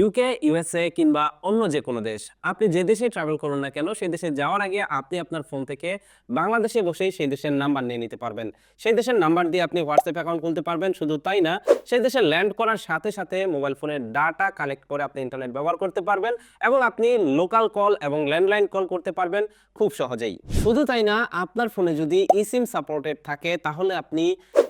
UK USA কিংবা অন্য যে কোনো দেশ, আপনি যে দেশে ট্রাভেল করুন না কেন, সেই দেশে যাওয়ার আগে আপনি আপনার ফোন থেকে বাংলাদেশে বসেই সেই দেশের নাম্বার নিয়ে নিতে পারবেন। সেই দেশের নাম্বার দিয়ে আপনি হোয়াটসঅ্যাপ অ্যাকাউন্ট খুলতে পারবেন, শুধু তাই না, সেই দেশে ল্যান্ড করার সাথে সাথে মোবাইল ফোনের ডাটা কালেক্ট করে আপনি ইন্টারনেট ব্যবহার করতে পারবেন এবং আপনি লোকাল কল এবং ল্যান্ডলাইন কল করতে পারবেন খুব সহজেই। শুধু তাই না, আপনার ফোনে যদি ইসিম সাপোর্টেড থাকে, তাহলে আপনি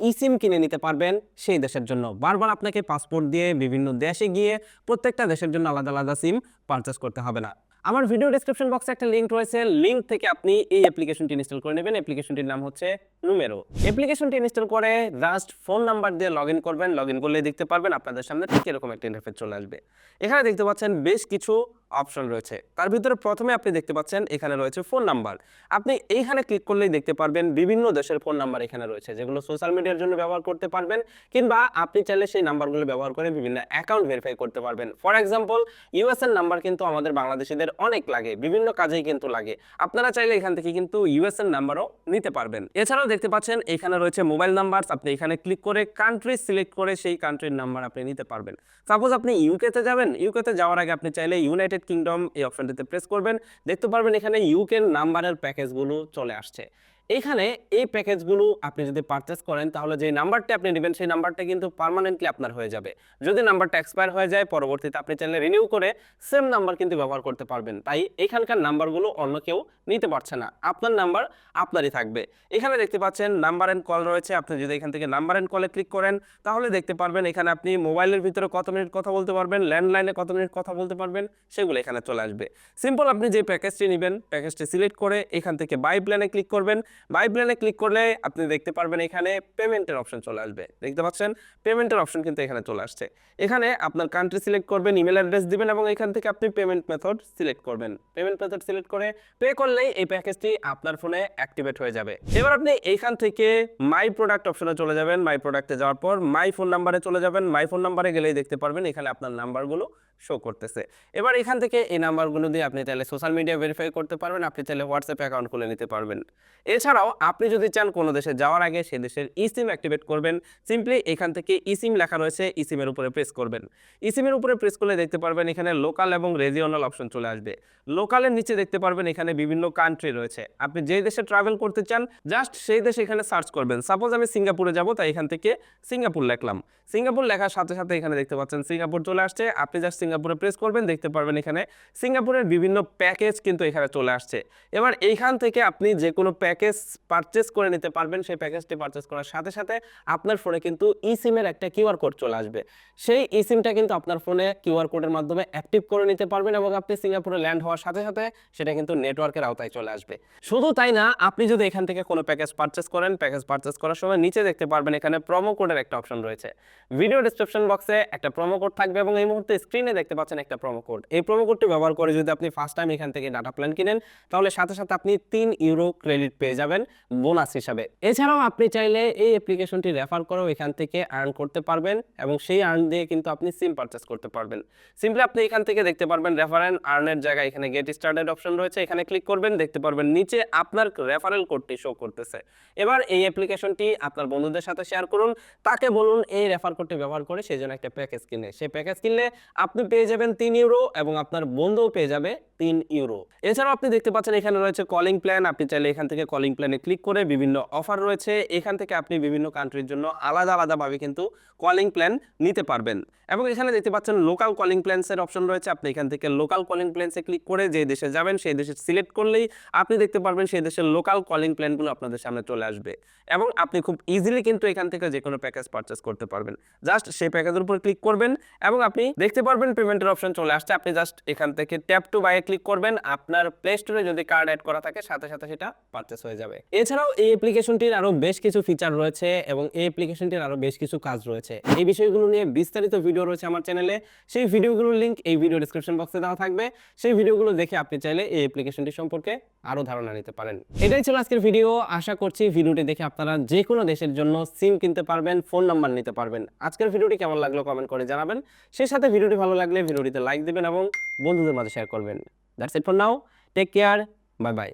ইসিম কিনে নিতে পারবেন সেই দেশের জন্য। বারবার আপনাকে পাসপোর্ট দিয়ে বিভিন্ন দেশে গিয়ে প্রত্যেকটা দেশের জন্য আলাদা আলাদা সিম পারচেস করতে হবে না। আমার ভিডিও ডেসক্রিপশন বক্সে একটা লিংক রয়েছে। লিঙ্ক থেকে আপনি এই অ্যাপ্লিকেশনটি ইনস্টল করে নেবেন। অ্যাপ্লিকেশনটির নাম হচ্ছে নুমেরো অ্যাপ্লিকেশনটি ইনস্টল করে জাস্ট ফোন নাম্বার দিয়ে লগ করবেন। লগ করলে দেখতে পারবেন আপনাদের সামনে ঠিক এরকম একটা ইন্টারফেস চলে আসবে। এখানে দেখতে পাচ্ছেন বেশ কিছু অপশন রয়েছে। তার ভিতরে প্রথমে আপনি দেখতে পাচ্ছেন এখানে রয়েছে ফোন নাম্বার। আপনি এইখানে ক্লিক করলেই দেখতে পারবেন বিভিন্ন দেশের ফোন নাম্বার এখানে রয়েছে, যেগুলো সোশ্যাল মিডিয়ার জন্য ব্যবহার করতে পারবেন কিংবা আপনি চাইলে সেই নাম্বারগুলো ব্যবহার করে বিভিন্ন অ্যাকাউন্ট ভেরিফাই করতে পারবেন। ফর এক্সাম্পল ইউএস এর নাম্বার কিন্তু আমাদের বাংলাদেশিদের অনেক লাগে, বিভিন্ন কাজেই কিন্তু লাগে। আপনারা চাইলে এখান থেকে কিন্তু ইউএস এর নাম্বারও নিতে পারবেন। এছাড়াও দেখতে পাচ্ছেন এখানে রয়েছে মোবাইল নাম্বার আপনি এখানে ক্লিক করে কান্ট্রি সিলেক্ট করে সেই কান্ট্রির নাম্বার আপনি নিতে পারবেন। সাপোজ আপনি ইউকেতে যাবেন ইউকেতে যাওয়ার আগে আপনি চাইলে ইউনাইটেড কিংডম এই অপশনটিতে প্রেস করবেন। দেখতে পারবেন এখানে ইউকের নাম্বারের প্যাকেজগুলো চলে আসছে। এখানে এই প্যাকেজগুলো আপনি যদি পারচেস করেন, তাহলে যে নাম্বারটা আপনি নেবেন, সেই নাম্বারটা কিন্তু পার্মানেন্টলি আপনার হয়ে যাবে। যদি নাম্বারটা এক্সপায়ার হয়ে যায়, পরবর্তীতে আপনি চাইলে রিনিউ করে সেম নাম্বার কিন্তু ব্যবহার করতে পারবেন। তাই এখানকার নাম্বারগুলো অন্য কেউ নিতে পারছে না। আপনার নাম্বার আপনারই থাকবে। এখানে দেখতে পাচ্ছেন নাম্বার অ্যান্ড কল রয়েছে। আপনি যদি এখান থেকে নাম্বার অ্যান্ড কলে ক্লিক করেন, তাহলে দেখতে পারবেন এখানে আপনি মোবাইলের ভিতরে কত মিনিট কথা বলতে পারবেন ল্যান্ডলাইনে কত মিনিট কথা বলতে পারবেন, সেগুলো এখানে চলে আসবে। সিম্পল আপনি যে প্যাকেজটি নেবেন প্যাকেজটি সিলেক্ট করে এখান থেকে বাই প্ল্যানে ক্লিক করবেন। বাই প্ল্যানে ক্লিক করলে আপনি দেখতে পারবেন এখানে পেমেন্টের অপশন চলে আসবে। দেখতে পাচ্ছেন? পেমেন্টের অপশন কিন্তু এখানে চলে আসছে। এখানে আপনার কান্ট্রি সিলেক্ট করবেন ইমেল অ্যাড্রেস দিবেন এবং এখান থেকে আপনি পেমেন্ট মেথড সিলেক্ট করবেন। পেমেন্ট মেথড সিলেক্ট করে পে করলেই এই প্যাকেজটি আপনার ফোনে অ্যাক্টিভেট হয়ে যাবে। এবার আপনি এইখান থেকে মাই প্রোডাক্ট অপশনে চলে যাবেন। মাই প্রোডাক্টে যাওয়ার পর মাই ফোন নাম্বারে চলে যাবেন। মাই ফোন নাম্বারে গেলেই দেখতে পারবেন এখানে আপনার নাম্বারগুলো শো করতেছে। এবার এখান থেকে এই নাম্বারগুলো দিয়ে আপনি চাইলে সোশ্যাল মিডিয়া ভেরিফাই করতে পারবেন, আপনি চাইলে হোয়াটসঅ্যাপ অ্যাকাউন্ট খুলে নিতে পারবেন। এছাড়াও আপনি যদি চান কোনো দেশে যাওয়ার আগে সেই দেশের ইসিম অ্যাক্টিভেট করবেন সিম্পলি এখান থেকে ইসিম লেখা রয়েছে ইসিমের উপরে প্রেস করবেন। ইসিমের উপরে প্রেস করলে দেখতে পারবেন এখানে লোকাল এবং রেজিওনাল অপশন চলে আসবে। লোকালের নিচে দেখতে পারবেন এখানে বিভিন্ন কান্ট্রি রয়েছে। আপনি যেই দেশে ট্রাভেল করতে চান জাস্ট সেই দেশে এখানে সার্চ করবেন। সাপোজ আমি সিঙ্গাপুরে যাব, তাই এখান থেকে সিঙ্গাপুর লেখলাম। সিঙ্গাপুর লেখার সাথে সাথে এখানে দেখতে পাচ্ছেন, সিঙ্গাপুর চলে আসছে। আপনি জাস্ট সিঙ্গাপুরে প্রেস করবেন, দেখতে পারবেন এখানে সিঙ্গাপুরের বিভিন্ন প্যাকেজ কিন্তু এখানে চলে আসছে। এবার এইখান থেকে আপনি যে কোনো প্যাকেজ পারচেস করে নিতে পারবেন, সেই প্যাকেজটি পারচেস করার সাথে সাথে আপনার ফোনে কিন্তু ই সিমের একটা কিউআর কোড চলে আসবে। সেই ই সিমটা কিন্তু আপনার ফোনে কিউআর কোডের মাধ্যমে অ্যাক্টিভ করে নিতে পারবেন এবং আপনি সিঙ্গাপুরে ল্যান্ড হওয়ার সাথে সাথে সেটা কিন্তু নেটওয়ার্কের আওতায় চলে আসবে। শুধু তাই না, আপনি যদি এখান থেকে কোনো প্যাকেজ পারচেস করেন প্যাকেজ পারচেস করার সময় নিচে দেখতে পারবেন এখানে প্রোমো কোডের একটা অপশন রয়েছে। ভিডিও ডিসক্রিপশন বক্সে একটা প্রোমো কোড থাকবে এবং এই মুহূর্তে স্ক্রিনে দেখতে পাচ্ছেন একটা প্রোমো কোড এই প্রোমো কোডটি ব্যবহার করে যদি আপনি ফার্স্ট টাইম এখান থেকে ডাটা প্ল্যান কিনেন, তাহলে সাথে সাথে আপনি তিন ইউরো ক্রেডিট পেয়ে যাবেন বোনাস হিসাবে। এছাড়াও আপনি চাইলে এই অ্যাপ্লিকেশনটি রেফার করেও এখান থেকে আর্ন করতে পারবেন এবং সেই আর্ন দিয়ে কিন্তু আপনি সিম পারচেস করতে পারবেন। সিম্পলি আপনি এখান থেকে দেখতে পারবেন রেফারেন্স আর্নের জায়গায় এখানে গেট স্টার্টেড অপশন রয়েছে। এখানে ক্লিক করবেন, দেখতে পারবেন নিচে আপনার রেফারেল কোডটি শো করতেছে। এবার এই অ্যাপ্লিকেশনটি আপনার বন্ধুদের সাথে শেয়ার করুন। তাকে বলুন এই রেফার কোডটি ব্যবহার করে সেই জন্য একটা প্যাকেজ কিনে। সেই প্যাকেজ কিনলে আপনি পেয়ে যাবেন তিন ইউরো এবং আপনার বন্ধুও পেয়ে যাবে তিন ইউরো এছাড়াও আপনি দেখতে পাচ্ছেন এখানে রয়েছে কলিং প্ল্যান আপনি চাইলে এখান থেকে কলিং প্ল্যানে ক্লিক করে বিভিন্ন অফার রয়েছে। এখান থেকে আপনি বিভিন্ন কান্ট্রির জন্য আলাদা, আলাদাভাবে কিন্তু কলিং প্ল্যান নিতে পারবেন। এবং এখানে দেখতে পাচ্ছেন লোকাল কলিং প্ল্যান্সের অপশন রয়েছে। আপনি এখান থেকে লোকাল কলিং প্ল্যান্সে ক্লিক করে যে দেশে যাবেন, সেই দেশে সিলেক্ট করলেই আপনি দেখতে পারবেন সেই দেশের লোকাল কলিং প্ল্যানগুলো আপনাদের সামনে চলে আসবে। এবং আপনি খুব ইজিলি কিন্তু এখান থেকে যে কোনো প্যাকেজ পারচেস করতে পারবেন। জাস্ট সেই প্যাকেজের উপর ক্লিক করবেন এবং আপনি দেখতে পারবেন পেমেন্টের অপশন চলে আসছে। আপনি জাস্ট এখান থেকে ট্যাপ টু বাইয়ে ক্লিক করবেন। আপনার প্লে স্টোরে যদি কার্ড অ্যাড করা থাকে, সাথে সাথে সেটা পারচেস হয়ে যাবে। এছাড়াও এই অ্যাপ্লিকেশনটির আরও বেশ কিছু ফিচার রয়েছে এবং এই অ্যাপ্লিকেশনটির আরও বেশ কিছু কাজ রয়েছে। এই বিষয়গুলো নিয়ে বিস্তারিত ভিডিও রয়েছে আমার চ্যানেলে সেই ভিডিওগুলোর লিংক এই ভিডিও ডিসক্রিপশন বক্সে দেওয়া থাকবে। সেই ভিডিওগুলো দেখে আপনি চাইলে এই অ্যাপ্লিকেশনটি সম্পর্কে আরও ধারণা নিতে পারেন। এটাই ছিল আজকের ভিডিও আশা করছি ভিডিওটি দেখে আপনারা যে কোনো দেশের জন্য সিম কিনতে পারবেন ফোন নাম্বার নিতে পারবেন। আজকের ভিডিওটি কেমন লাগল কমেন্ট করে জানাবেন। সেই সাথে ভিডিওটি ভালো লাগলে ভিডিওটিতে লাইক দেবেন এবং বন্ধুদের মাঝে শেয়ার করবেন। That's it for now take care bye bye